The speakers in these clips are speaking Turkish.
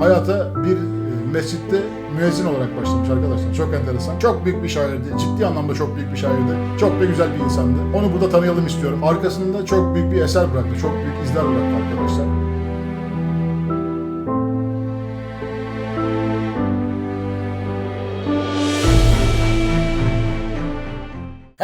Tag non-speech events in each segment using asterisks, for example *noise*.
Hayata bir mescitte müezzin olarak başlamış arkadaşlar. Çok enteresan. Çok büyük bir şairdi. Ciddi anlamda çok büyük bir şairdi. Çok da güzel bir insandı. Onu burada tanıyalım istiyorum. Arkasında çok büyük bir eser bıraktı. Çok büyük izler bıraktı arkadaşlar.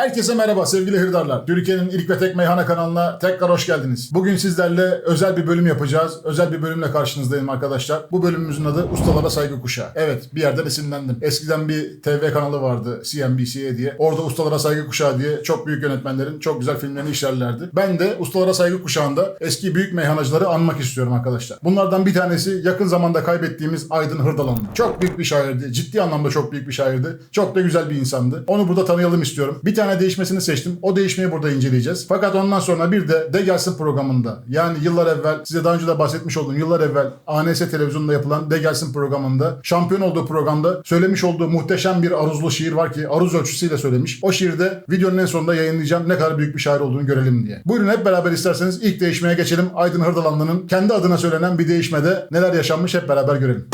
Herkese merhaba sevgili hırdarlar. Türkiye'nin ilk ve tek meyhane kanalına tekrar hoş geldiniz. Bugün sizlerle özel bir bölüm yapacağız. Özel bir bölümle karşınızdayım arkadaşlar. Bu bölümümüzün adı Ustalara Saygı Kuşağı. Evet bir yerden esinlendim. Eskiden bir TV kanalı vardı CNBC diye. Orada Ustalara Saygı Kuşağı diye çok büyük yönetmenlerin çok güzel filmlerini işlerlerdi. Ben de Ustalara Saygı Kuşağı'nda eski büyük meyhanacıları anmak istiyorum arkadaşlar. Bunlardan bir tanesi yakın zamanda kaybettiğimiz Aydın Hırdalanlı. Çok büyük bir şairdi. Ciddi anlamda çok büyük bir şairdi. Çok da güzel bir insandı. Onu burada tanıyalım istiyorum. Bir tane değişmesini seçtim. O değişmeyi burada inceleyeceğiz. Fakat ondan sonra bir de De Gelsin programında yani yıllar evvel size daha önce de bahsetmiş olduğum yıllar evvel ANS televizyonunda yapılan De Gelsin programında şampiyon olduğu programda söylemiş olduğu muhteşem bir aruzlu şiir var ki aruz ölçüsüyle söylemiş. O şiirde videonun en sonunda yayınlayacağım ne kadar büyük bir şair olduğunu görelim diye. Buyurun hep beraber isterseniz ilk değişmeye geçelim. Aydın Hırdalanlı'nın kendi adına söylenen bir değişmede neler yaşanmış hep beraber görelim.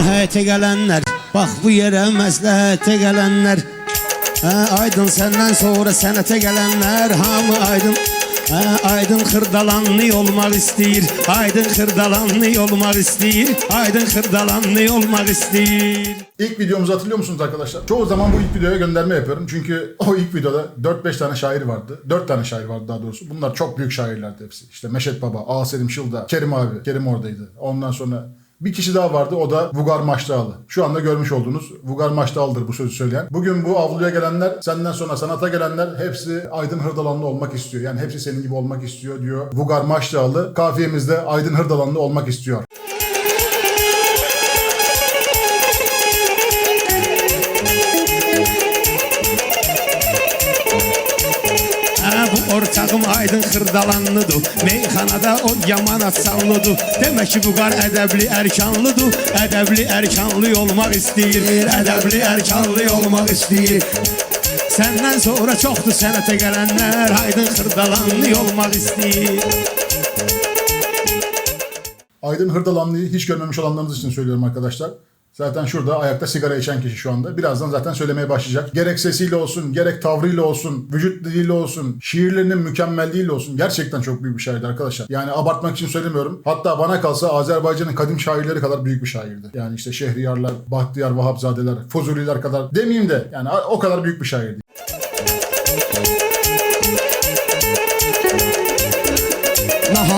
Həyətə gələnlər Bax bu yerə məsləhətə gələnlər Hə, aydın səndən sonra sənətə gələnlər Hamı aydın Hə, aydın xırdalanlı olmaq istəyir Aydın xırdalanlı olmaq istəyir Aydın xırdalanlı olmaq istəyir İlk videomuzu hatırlıyor musunuz arkadaşlar? Çoğu zaman bu ilk videoya gönderme yapıyorum. Çünkü o ilk videoda 4-5 tane şair vardı. 4 tane şair vardı daha doğrusu. Bunlar çok büyük şairlerdi hepsi. İşte Meşet Baba, A. Selim Şılda, Kerim abi. Kerim oradaydı. Ondan sonra bir kişi daha vardı o da Vugar Maçlıalı. Şu anda görmüş olduğunuz Vugar Maçlıalı'dır bu sözü söyleyen. Bugün bu avluya gelenler, senden sonra sanata gelenler hepsi Aydın Hırdalanlı olmak istiyor. Yani hepsi senin gibi olmak istiyor diyor Vugar Maçlıalı. Kafiyemizde Aydın Hırdalanlı olmak istiyor. Ortağım aydın xırdalanlıdır Meyxanada o yaman afsanlıdır Demək ki bu qar ədəbli ərkanlıdır. Ədəbli ərkanlı olmaq istəyir. Ədəbli ərkanlı olmaq istəyir. Səndən sonra çoxdur sənətə gələnlər. Aydın xırdalanlı olmaq istəyir. Aydın Hırdalanlı'yı hiç görmemiş olanlarınız için söylüyorum arkadaşlar. Zaten şurada ayakta sigara içen kişi şu anda. Birazdan zaten söylemeye başlayacak. Gerek sesiyle olsun, gerek tavrıyla olsun, vücut diliyle olsun, şiirlerinin mükemmelliğiyle olsun. Gerçekten çok büyük bir şairdi arkadaşlar. Yani abartmak için söylemiyorum. Hatta bana kalsa Azerbaycan'ın kadim şairleri kadar büyük bir şairdi. Yani işte Şehriyarlar, Bahtiyar Vahapzadeler, Fuzuliler kadar demeyeyim de yani o kadar büyük bir şairdi.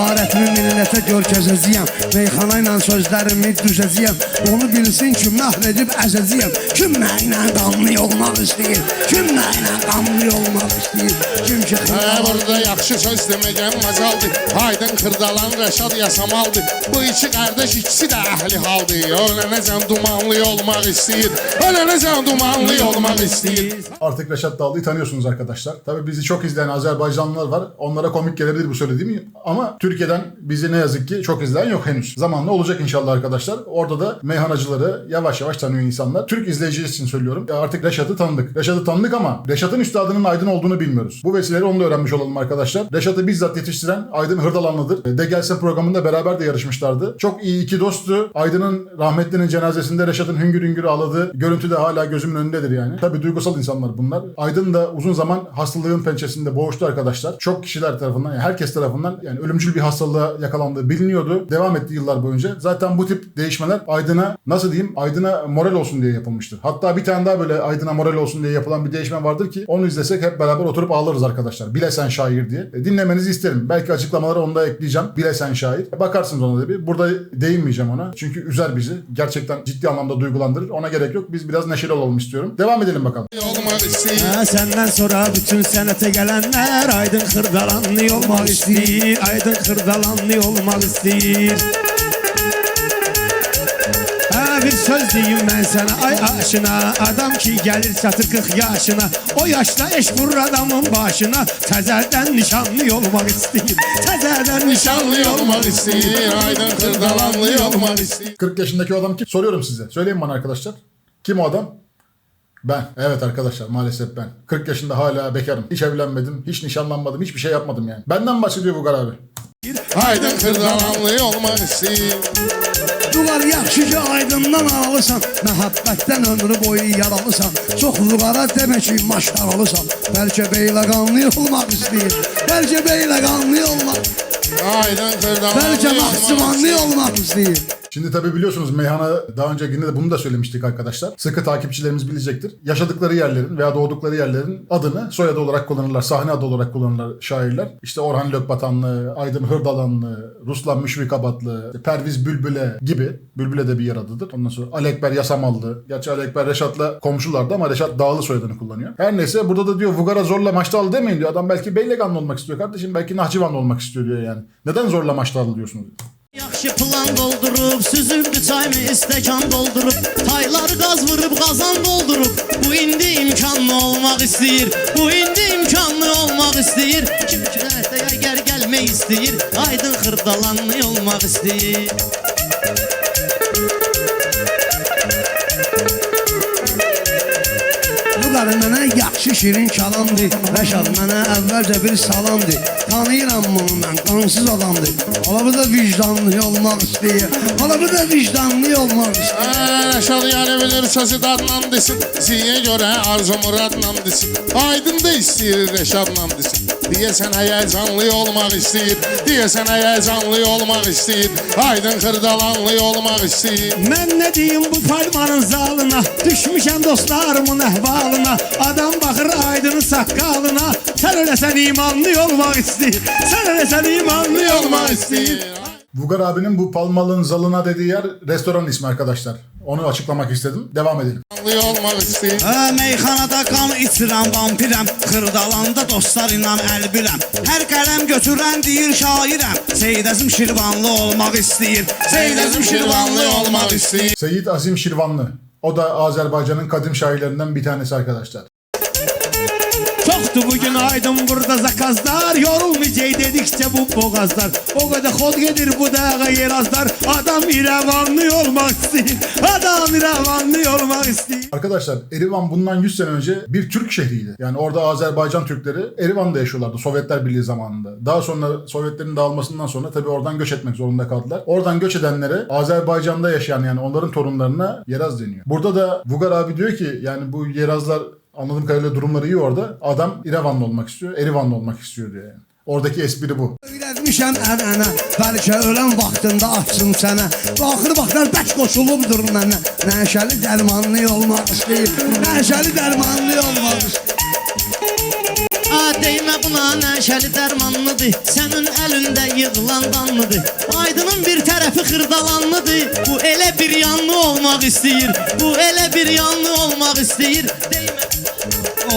Maharətimi millətə görkəzəcəyəm Meyxana ilə sözlərimi düzəcəyəm Onu bilsin ki, məhr edib əzəcəyəm Kim mənlə qanlı olmaq istəyir Kim mənlə qanlı olmaq istəyir Kim ki Hə, burada yaxşı söz deməyən macaldır. Aydın Xırdalan Rəşad Yasamaldır. Bu iki qardaş ikisi də əhli haldır. Öyrənəcəm dumanlı olmaq istəyir. Öyrənəcəm dumanlı olmaq istəyir. Artık Reşat Dallı'yı tanıyorsunuz arkadaşlar. Tabii bizi çok izleyen Azerbaycanlılar var. Onlara komik gelebilir bu söylediğim ama Türkiye'den bizi ne yazık ki çok izleyen yok henüz. Zamanla olacak inşallah arkadaşlar. Orada da meyhanacıları yavaş yavaş tanıyor insanlar. Türk izleyiciler için söylüyorum. Artık Reşat'ı tanıdık. Reşat'ı tanıdık ama Reşat'ın üstadının Aydın olduğunu bilmiyoruz. Bu vesileyle onu da öğrenmiş olalım arkadaşlar. Reşat'ı bizzat yetiştiren Aydın Hırdalanlı'dır. De Gelsin programında beraber de yarışmışlardı. Çok iyi iki dosttu. Aydın'ın rahmetlinin cenazesinde Reşat'ın hüngür hüngür ağladığı görüntü de hala gözümün önündedir yani. Tabii duygusal insanlar bunlar. Aydın da uzun zaman hastalığın pençesinde boğuştu arkadaşlar. Çok kişiler tarafından, yani herkes tarafından yani ölümcül bir hastalığa yakalandığı biliniyordu. Devam etti yıllar boyunca. Zaten bu tip değişmeler Aydın'a nasıl diyeyim Aydın'a moral olsun diye yapılmıştır. Hatta bir tane daha böyle Aydın'a moral olsun diye yapılan bir değişme vardır ki onu izlesek hep beraber oturup ağlarız arkadaşlar. Bile sen şair diye. E, dinlemenizi isterim. Belki açıklamaları onu da ekleyeceğim. Bile sen şair. E, bakarsınız ona da bir. Burada değinmeyeceğim ona. Çünkü üzer bizi. Gerçekten ciddi anlamda duygulandırır. Ona gerek yok. Biz biraz neşeli olalım istiyorum. Devam edelim bakalım. Hə, səndən sonra bütün sənətə gələnlər Aydın xırdalanlı olmaq istəyir Aydın xırdalanlı olmaq istəyir Hə, bir söz deyim mən sənə ay aşına Adam ki gəlir çatır 40 yaşına O yaşda eş vurur adamın başına Təzərdən nişanlı olmaq istəyir Təzərdən Nişanlı olmaq istəyir. Aydın Xırdalanlı olmaq istəyir. 40 yaşındaki adam kim? Soruyorum size. Söyleyin bana arkadaşlar. Kim o adam? Ben. Evet arkadaşlar maalesef ben. 40 yaşında hala bekarım. Hiç evlenmedim, hiç nişanlanmadım, hiçbir şey yapmadım yani. Benden bahsediyor Vugar abi. Aydın Kırdalanlı olmaq istəyir Vüqar yaxşı ki aydından aralısan Məhəbbətdən ömrü boyu yaralısan Çox vüqara demək ki maşaralısan Bəlkə beyləqanlı olmaq istəyir Bəlkə beyləqanlı olmaq Aydın Kırdalanlı Bəlkə olmaq Naxçıvanlı olmaq istəyir Şimdi tabii biliyorsunuz meyhana daha önce yine de bunu da söylemiştik arkadaşlar. Sıkı takipçilerimiz bilecektir. Yaşadıkları yerlerin veya doğdukları yerlerin adını soyadı olarak kullanırlar. Sahne adı olarak kullanırlar şairler. İşte Orhan Lökbatanlı, Aydın Hırdalanlı, Ruslan Müşvikabatlı, Perviz Bülbüle gibi. Bülbüle de bir yer adıdır. Ondan sonra Ali Yasamallı. Gerçi Ali Ekber Reşat'la komşulardı ama Reşat Dağlı soyadını kullanıyor. Her neyse burada da diyor Vugara zorla maçta demeyin diyor. Adam belki Beyleganlı olmak istiyor kardeşim. Belki Nahçıvanlı olmak istiyor diyor yani. Neden zorla maçta diyorsunuz? Yaxşı plan doldurub, süzübdü çayımı istəkan doldurub Taylar qaz vurub, qazan doldurub Bu indi imkanlı olmaq istəyir Bu indi imkanlı olmaq istəyir Kim kirətə əgər gəlmək istəyir Aydın xırdalanlı olmaq istəyir Vüqar mənə yaxşı şirin kalamdır Rəşad mənə əvvəlcə bir salamdır Tanıyıram bunu mən qansız adamdır Hala bu da vicdanlı olmaq istəyir Hala bu da vicdanlı olmaq istəyir Rəşad yəni bilir sözü dadla desin Ziyə görə arzu muradla desin. Aydın da istəyir Rəşadla desin Deyəsən həyəcanlı olmaq istəyir Deyəsən həyəcanlı olmaq istəyir Aydın xırdalanlı olmaq istəyir Mən nə deyim bu palmanın zalına Düşmüşəm dostlarımın əhvalına Adam baxır aydının saqqalına Sən eləsən imanlı olmaq istəyir Sən eləsən imanlı olmaq istəyir Vugar abinin bu Palmalı'nın Zalına dediği yer restoran ismi arkadaşlar. Onu açıklamak istedim. Devam edelim. Hə, meyxanada qan içirəm, vampirəm Xırdalanda dostlar ilə əlbirəm Hər qələm götürən deyir şairəm Seydəzim Şirvanlı olmaq istəyir Seydəzim Şirvanlı olmaq istəyir Seyit Azim Şirvanlı. O da Azerbaycan'ın kadim şairlerinden bir tanesi arkadaşlar. Çoxdur bugün aydın burada zakazlar Yorulmayacaq dedikçe bu boğazlar O kadar xod gedir bu dağa yerazlar Adam İrəvanlı olmaq istəyir Adam İrəvanlı olmaq istəyir Arkadaşlar Erivan bundan 100 sene önce bir Türk şehriydi. Yani orada Azerbaycan Türkleri Erivan'da yaşıyorlardı Sovyetler Birliği zamanında. Daha sonra Sovyetlerin dağılmasından sonra tabii oradan göç etmek zorunda kaldılar. Oradan göç edenlere Azerbaycan'da yaşayan yani onların torunlarına Yeraz deniyor. Burada da Vugar abi diyor ki yani bu Yerazlar anladığım kadarıyla durumları iyi orada. Adam İrevanlı olmak istiyor, Erivanlı olmak istiyor diyor yani. Oradaki espri bu. Öyrətmişəm ənənə Bəlkə ölən vaxtında açsın sənə Baxır baxlar bək qoşulubdur mənə Nəşəli dərmanlı olmaq istəyir Nəşəli dərmanlı istəyir A deymə buna nəşəli dərmanlıdır Sənin əlində yığılan Aydının bir tərəfi xırdalanlıdır Bu elə bir yanlı olmaq istəyir Bu elə bir yanlı olmaq istəyir Deymə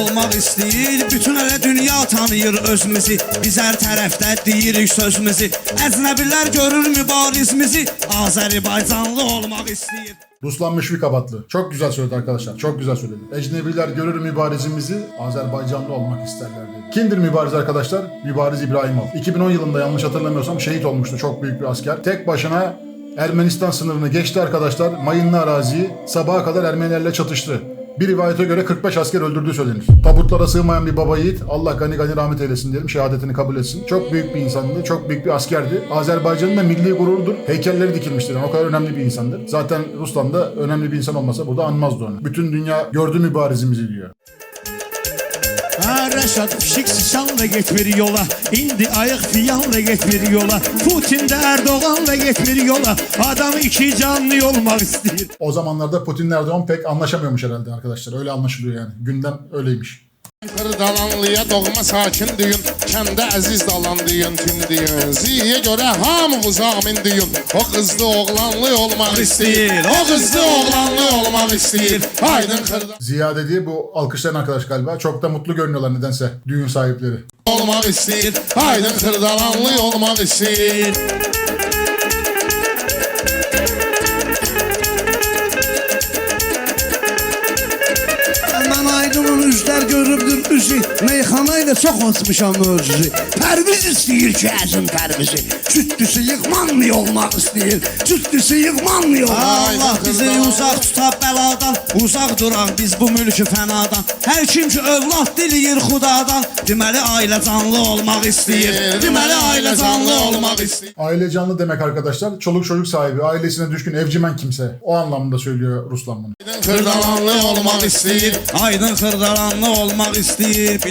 olmaq istəyir Bütün elə dünya tanıyır özümüzü Biz hər tərəfdə deyirik sözümüzü Əcnəbilər görür mübarizimizi Azərbaycanlı olmaq istəyir Ruslan Müşvikabatlı. Çok güzel söyledi arkadaşlar. Çok güzel söyledi. Ecnebiler görür mübarizimizi, Azerbaycanlı olmak isterler dedi. Kimdir mübariz arkadaşlar? Mübariz İbrahimov. 2010 yılında yanlış hatırlamıyorsam şehit olmuştu. Çok büyük bir asker. Tek başına Ermenistan sınırını geçti arkadaşlar. Mayınlı araziyi sabaha kadar Ermenilerle çatıştı. Bir rivayete göre 45 asker öldürdüğü söylenir. Tabutlara sığmayan bir baba yiğit Allah gani gani rahmet eylesin diyelim. Şehadetini kabul etsin. Çok büyük bir insandı. Çok büyük bir askerdi. Azerbaycan'ın da milli gururudur. Heykelleri dikilmiştir. Yani o kadar önemli bir insandır. Zaten Ruslan da önemli bir insan olmasa burada anmazdı onu. Bütün dünya gördü mübarizimizi diyor. Rəşad fişik sıçanla get yola İndi ayıq fiyanla get yola Putin də Erdoğanla get yola Adam iki canlı olmaq istəyir O zamanlarda Putin'le Erdoğan pek anlaşamıyormuş herhalde arkadaşlar. Öyle anlaşılıyor yani. Gündem öyleymiş. Xırdalanlıya doğma sakin düyün Kəndə əziz dalan düyün tün düyün Ziyə görə hamı zamin düyün O qızlı oğlanlı olmaq istəyir O qızlı oğlanlı olmaq istəyir Aydın xırda Ziya dediği bu alkışlayan arkadaş galiba. Çok da mutlu görünüyorlar nedense düğün sahipleri. olmaq istəyir Aydın xırdalanlı olmaq istəyir dessus. Üzü Meyxana ilə çox açmışam özü Pərviz istəyir ki əzim pərvizi Cüddüsü yıqmanmı olmaq istəyir Cüddüsü yıqmanmı olmaq Allah bizi uzaq tuta bəladan Uzaq duraq biz bu mülkü fənadan Hər kim ki övlad diliyir xudadan. Deməli ailə canlı olmaq istəyir. Deməli ailə canlı olmaq istəyir. Aile canlı demek arkadaşlar. Çoluk çocuk sahibi, ailesine düşkün, evcimen kimse. O anlamda söylüyor Ruslan bunu. Xırdalanlı olmaq istəyir. Aydın xırdalanlı olmaq istəyir.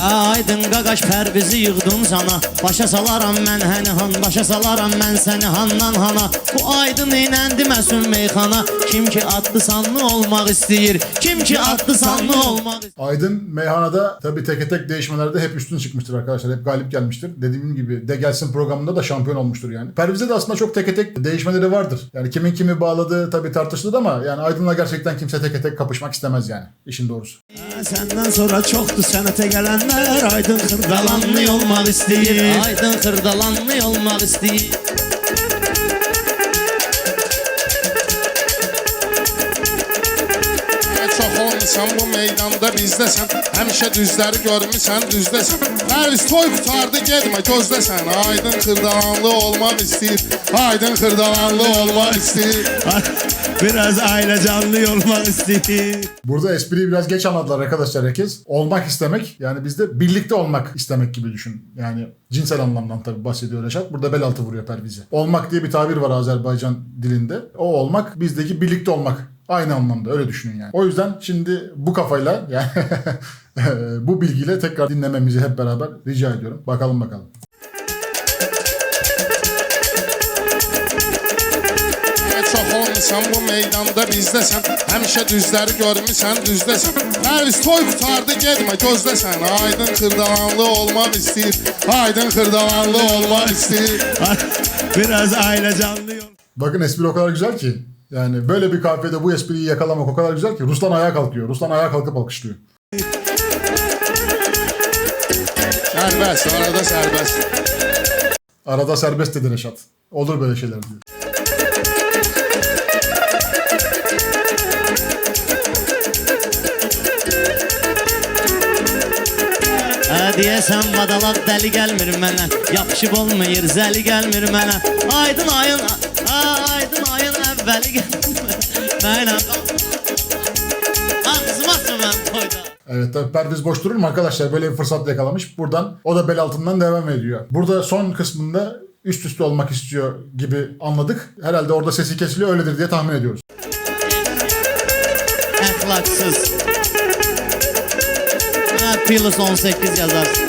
Aydın qaqaş pərvizi yığdım sana Başa salaram mən həni han Başa salaram mən səni handan hana Bu aydın ilə deməsin meyxana Kim ki adlı sanlı olmaq istəyir Kim ki adlı sanlı olmaq istəyir Aydın meyhanada tabii teke tek değişmelerde hep üstün çıkmıştır arkadaşlar. Hep galip gelmiştir. Dediğim gibi De Gelsin programında da şampiyon olmuştur yani. Perviz'de de aslında çok teke tek değişmeleri vardır. Yani kimin kimi bağladığı tabii tartışılır ama yani Aydın'la gerçekten kimse teke tek kapışmak istemez yani. işin doğrusu. Səndən sonra çoxdur sənətə gələnlər Aydın xırdalanlı olmaq istəyir Aydın xırdalanlı olmaq istəyir Çox olmusan bu meydanda bizdəsən Həmişə düzləri görmüsən düzdəsən Pərviz toy qutardı getmə gözləsən Aydın xırdalanlı olmaq istəyir Aydın xırdalanlı olmaq istəyir *laughs* Biraz ailə canlı olmaq istəyir Burada espriyi biraz geç anladılar arkadaşlar herkes. Olmak istemek yani bizde birlikte olmak istemek gibi düşün. Yani cinsel anlamdan tabii bahsediyor Reşat. Burada bel altı vuruyor Perviz'e. Olmak diye bir tabir var Azerbaycan dilinde. O olmak bizdeki birlikte olmak. Aynı anlamda öyle düşünün yani. O yüzden şimdi bu kafayla yani *laughs* bu bilgiyle tekrar dinlememizi hep beraber rica ediyorum. Bakalım bakalım. Olmusan bu meydanda bizdəsən Həmişə düzləri görmüsən düzdəsən Pərviz toy qutardı getmə gözləsən Aydın xırdalanlı olmaq istəyir Aydın xırdalanlı olmaq istəyir Biraz ailə canlı Bakın espri o kadar güzel ki. Yani böyle bir kafede bu espriyi yakalamak o kadar güzel ki. Ruslan ayağa kalkıyor. Ruslan ayağa kalkıp alkışlıyor. Sərbəst, arada sərbəst Arada serbest dedi Reşat. Olur böyle şeyler diyor. Deyəsən vadalaq dəli gəlmir mənə Yapışıb olmayır zəli gəlmir mənə Aydın ayın aydın ayın əvvəli gəlmir mənə Ağzıma mən toyda Evet tabii Perviz boş durur mu arkadaşlar? Böyle bir fırsat yakalamış. Buradan o da bel altından devam ediyor. Burada son kısmında üst üste olmak istiyor gibi anladık. Herhalde orada sesi kesiliyor öyledir diye tahmin ediyoruz. Əxlaqsız Hə Pilos 18 yazarsın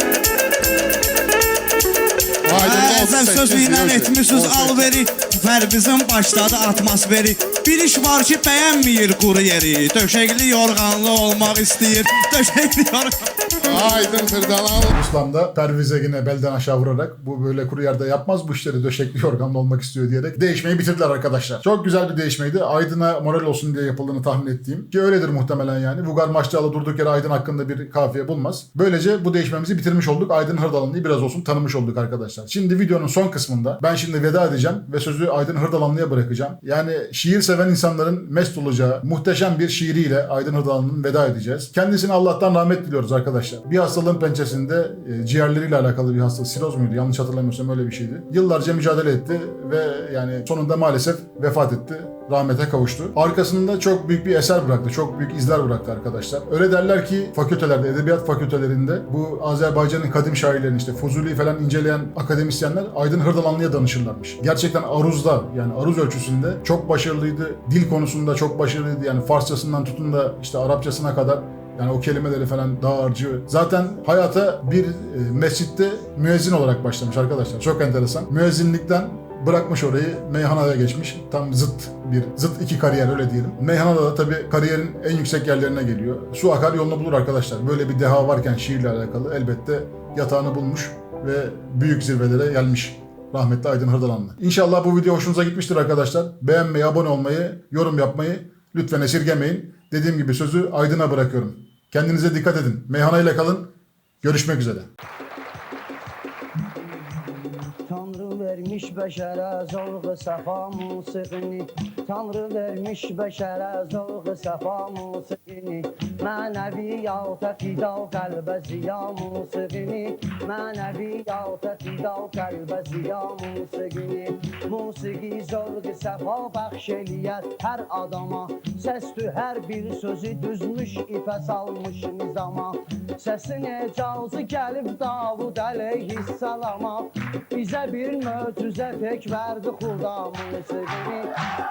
Aydın Sən sözüylə etmişsiniz alveri Fərbizin başladı atmosferi. Bir iş var ki bəyənməyir quru yeri. Döşəkli yorğanlı olmaq istəyir *laughs* Döşəkli yorğanlı Aydın xırdalanlı Ruslan da Perviz'e yine belden aşağı vurarak bu böyle kuru yerde yapmaz bu işleri döşekli yorganlı olmak istiyor diyerek değişmeyi bitirdiler arkadaşlar. Çok güzel bir değişmeydi. Aydın'a moral olsun diye yapıldığını tahmin ettiğim ki öyledir muhtemelen yani. Vugar Maççalı durduk yere Aydın hakkında bir kafiye bulmaz. Böylece bu değişmemizi bitirmiş olduk. Aydın Hırdalanlı'yı biraz olsun tanımış olduk arkadaşlar. Şimdi videonun son kısmında ben şimdi veda edeceğim ve sözü Aydın Hırdalanlı'ya bırakacağım. Yani şiir seven insanların mest olacağı muhteşem bir şiiriyle Aydın Hırdalanlı'nın veda edeceğiz. Kendisine Allah'tan rahmet diliyoruz arkadaşlar. Bir hastalığın pençesinde e, ciğerleriyle alakalı bir hastalık. Siroz muydu? Yanlış hatırlamıyorsam öyle bir şeydi. Yıllarca mücadele etti ve yani sonunda maalesef vefat etti. Rahmete kavuştu. Arkasında çok büyük bir eser bıraktı. Çok büyük izler bıraktı arkadaşlar. Öyle derler ki fakültelerde, edebiyat fakültelerinde bu Azerbaycan'ın kadim şairlerini işte Fuzuli'yi falan inceleyen akademisyenler Aydın Hırdalanlı'ya danışırlarmış. Gerçekten aruzda yani aruz ölçüsünde çok başarılıydı. Dil konusunda çok başarılıydı. Yani Farsçasından tutun da işte Arapçasına kadar yani o kelimeleri falan dağarcı. Zaten hayata bir e, mescitte müezzin olarak başlamış arkadaşlar. Çok enteresan. Müezzinlikten bırakmış orayı meyhanaya geçmiş. Tam zıt bir zıt iki kariyer öyle diyelim. Meyhanada da tabii kariyerin en yüksek yerlerine geliyor. Su akar yolunu bulur arkadaşlar. Böyle bir deha varken şiirle alakalı elbette yatağını bulmuş ve büyük zirvelere gelmiş. Rahmetli Aydın Hırdalanlı. İnşallah bu video hoşunuza gitmiştir arkadaşlar. Beğenmeyi, abone olmayı, yorum yapmayı lütfen esirgemeyin. Dediğim gibi sözü Aydın'a bırakıyorum. Kendinize dikkat edin. Meyhana ile kalın. Görüşmek üzere. Vermiş bəşərə zövq səfa musiqini Tanrı vermiş bəşərə zövq səfa musiqini Mənəviyyata fida qəlbə ziya musiqini Mənəviyyata fida qəlbə ziya musiqini Musiqi zövq səfa bəxş eləyər hər adama. Səstü hər bir sözü düzmüş ipə salmış nizama. Səsin ecazı gəlib Davud əleyhissalama. Bizə bir möcüzə tek verdi xuda musiqini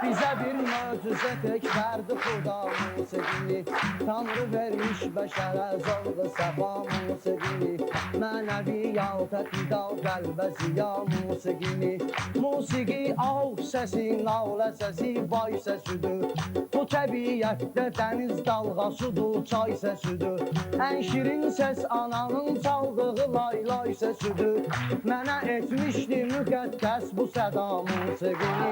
Bizə bir möcüzə tek verdi xuda musiqini Tanrı vermiş bəşərə zövq səfa musiqini Mənəviyyata fida qəlbə ziya musiqini Musiqi av səsi, nalə səsi, vay səsidir Bu təbiətdə dəniz dalğasıdır, çay səsidir Ən şirin səs ananın çaldığı lay lay səsidir Mənə etmişdi müqəddəs bu səda musiqini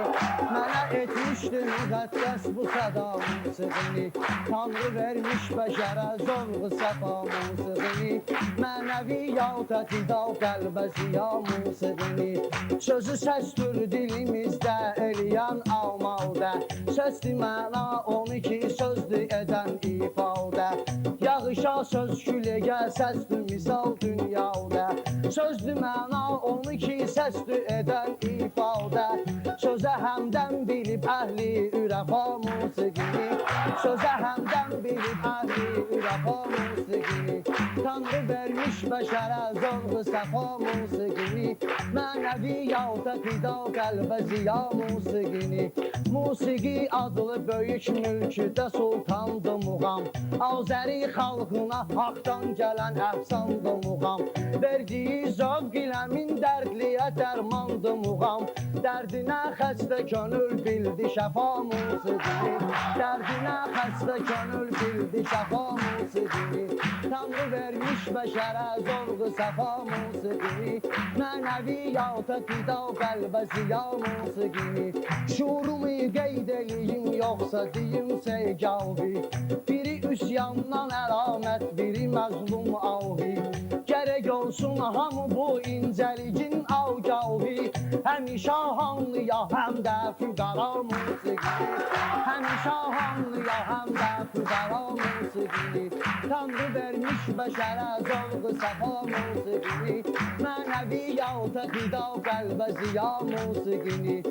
Mənə etmişdi müqəddəs bu səda musiqini Tanrı vermiş bəşərə zövq səfa musiqini Mənəviyyata fida qəlbə ziya musiqini Sözü səsdür dilimizdə eləyən almadə Səsdir məna 12 sözdür edən ifadə Yağışa söz küləyə səsdir misal dünyada Sözdür məna 12 səsdir edən ifadə Sözə həmdən bilib əhli ürəfa musiqini Sözə həmdən bilib əhli ürəfa musiqini Tanrı vermiş bəşərə zövq səfa musiqini Mənəviyyata fida qəlbə ziya musiqini Musiqi adlı böyük mülkdə sultandı muğam. Azəri xalqına haqdan gələn əfsandı muğam. Verdiyi zövq ilə min dərdliyə dərmandı muğam. Dərdinə xəstə könül bildi şəfa musiqini Dərdinə xəstə könül bildi şəfa musiqini Tanrı vermiş bəşərə zövq səfa musiqini Mənəviyyata fida qəlbə ziya musiqini Şurumu qeyd eləyim yoxsa deyim seygavi Biri üsyandan əlamət, biri məzlum avi Gərək olsun hamı bu incəliyin avgavi Həm şahanlıya, də füqara musiqini Tanrı vermiş bəşərə zövq səfa musiqini Mənəviyyata fida qəlbə ziya musiqini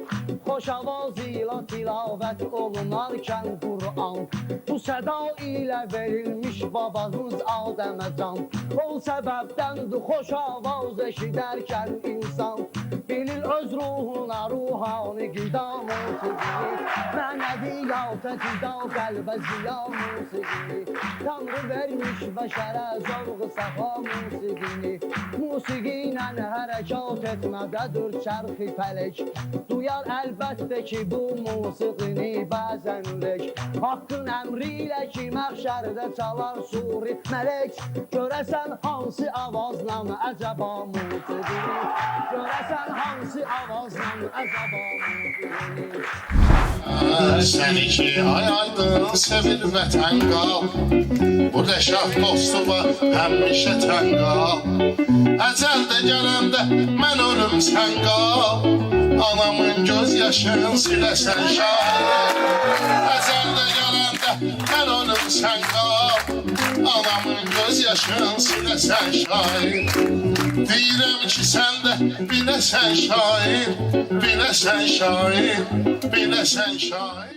Xoş avaz ilə tilavət olunarkən Qur'an Bu səda ilə verilmiş babamız Adəmə can O səbəbdəndir xoş avaz eşidərkən insan. Bilir öz ruhuna ruhani qida musiqini Mənəviyyata fida qəlbə ziya musiqini Tanrı vermiş bəşərə zövq səfa musiqini Musiqi ilə hərəkat etmədədir çərxi fələk Duyar əlbəttə ki bu musiqini bəzən ürək Haqqın əmri ilə ki məxşərdə çalar suri mələk Görəsən hansı avazla əcəba musiqini Görəsən hansı avazla əcəba musiqini Səni ki ay aydın sevir vətən qal Bu rəşad dostu var həmişə tən qal Əcəl də gələndə mən ölüm sən qal Anamın göz yaşını siləsən şahid Əcəl də gələndə mən ölüm sən qal Anamın göz yaşını siləsən şahid Deyirəm ki sən də biləsən şair. Biləsən şair Biləsən şair